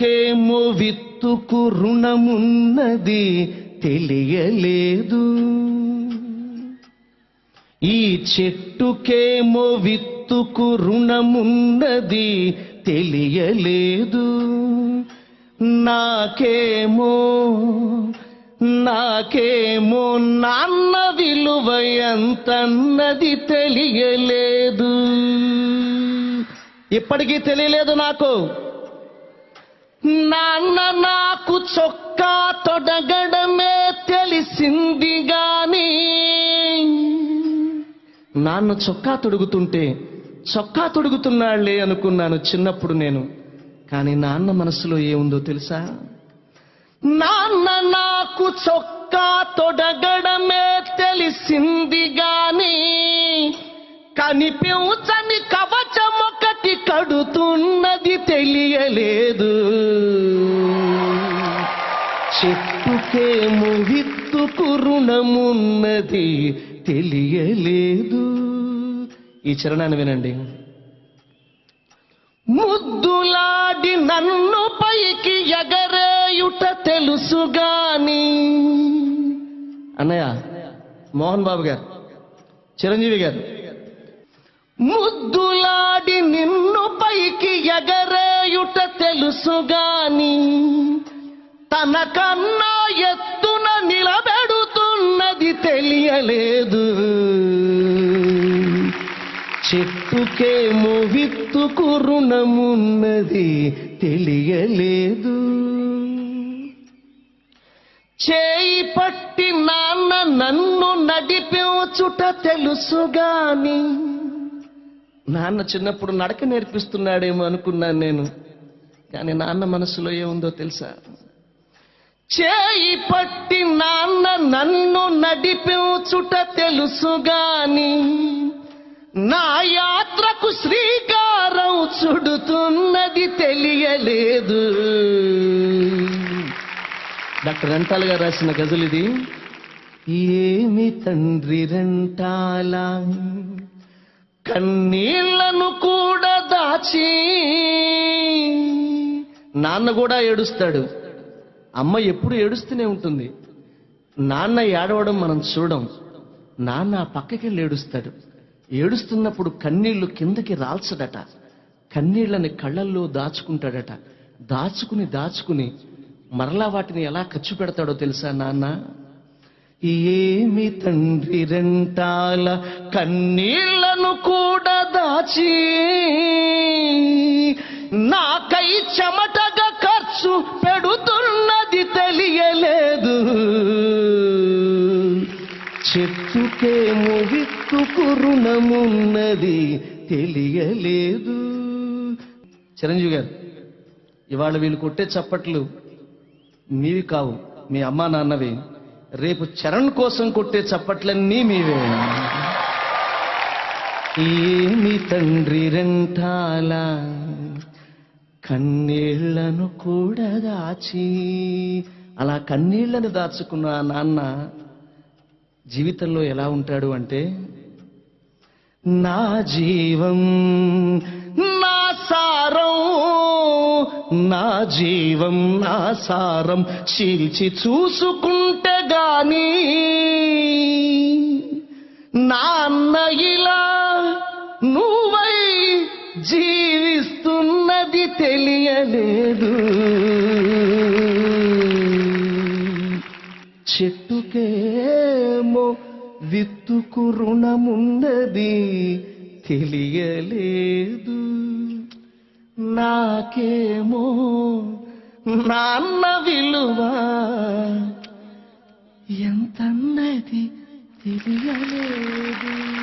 చెట్టుకేమో విత్తుకు రుణమున్నది తెలియలేదు. ఈ చెట్టుకేమో విత్తుకు రుణమున్నది తెలియలేదు. నాకేమో నాకేమో నాన్న విలువ ఎంతన్నది తెలియలేదు. ఇప్పటికీ తెలియలేదు నాకు. నాన్న నాకు చొక్కా తొడగడమే తెలిసింది గాని నాన్న చొక్కా తొడుగుతుంటే చొక్కా తొడుగుతున్నాళ్ళే అనుకున్నాను చిన్నప్పుడు నేను. కానీ నాన్న మనసులో ఏముందో తెలుసా? నాన్న నాకు చొక్కా తొడగడమే తెలిసింది గాని కనిపించ ఒకటి తెలియలేదు. చెట్టుకేమో ముహిత్తుకు రుణమున్నది తెలియలేదు. ఈ చరణాన్ని వినండి. ముద్దులాడి నన్ను పైకి ఎగరేయుట తెలుసుగాని అన్నయ్య మోహన్ బాబు గారు చిరంజీవి గారు. ముద్దులాడి నిన్ను ఎగరేయుట తెలుసుగాని తనకన్నా ఎత్తున నిలబెడుతున్నది తెలియలేదు. చెట్టుకేమో విత్తుకు రుణమున్నది తెలియలేదు. చేయి పట్టి నాన్న నన్ను నడిపించుట తెలుసుగాని నాన్న చిన్నప్పుడు నడక నేర్పిస్తున్నాడేమో అనుకున్నాను నేను. కానీ నాన్న మనసులో ఏముందో తెలుసా? చేయి పట్టి నాన్న నన్ను నడిపించుట తెలుసుగాని నా యాత్రకు శ్రీకారం చుడుతున్నది తెలియలేదు. డాక్టర్ రెంటాల్ గారు రాసిన గజలు ఇది ఏమి తండ్రి రెంటాలా కన్నీళ్ళను కూడా దాచి నాన్న కూడా ఏడుస్తాడు. అమ్మ ఎప్పుడు ఏడుస్తూనే ఉంటుంది. నాన్న ఏడవడం మనం చూడం. నాన్న పక్కకి పక్కకెళ్ళి ఏడుస్తాడు. ఏడుస్తున్నప్పుడు కన్నీళ్ళు కిందకి రాల్చడట కన్నీళ్ళని కళ్ళల్లో దాచుకుంటాడట. దాచుకుని దాచుకుని మరలా వాటిని ఎలా ఖర్చు పెడతాడో తెలుసా నాన్న? ఏమి తండ్రి రెంటాల కూడా దాచి నాకై చెమటగా ఖర్చు పెడుతున్నది తెలియలేదు. చెట్టుకేమో విత్తుకు రుణమున్నది తెలియలేదు. చిరంజీవి గారు ఇవాళ వీళ్ళు కొట్టే చప్పట్లు మీవి కావు. మీ అమ్మా నాన్నవి. రేపు చరణ్ కోసం కొట్టే చప్పట్లన్నీ మీవే. ఏమి తండ్రి రెంటాల కన్నీళ్ళను కూడా దాచి. అలా కన్నీళ్ళను దాచుకున్న నాన్న జీవితంలో ఎలా ఉంటాడు అంటే నా జీవం నా సారం నా జీవం నా సారం చీల్చి చూసుకుంటే గాని నాన్న ఇలా నువ్వై జీవిస్తున్నది తెలియలేదు. చెట్టుకేమో విత్తుకు రుణమున్నది తెలియలేదు. నాకేమో నాన్న విలువ ఎంతన్నది తెలియలేదు.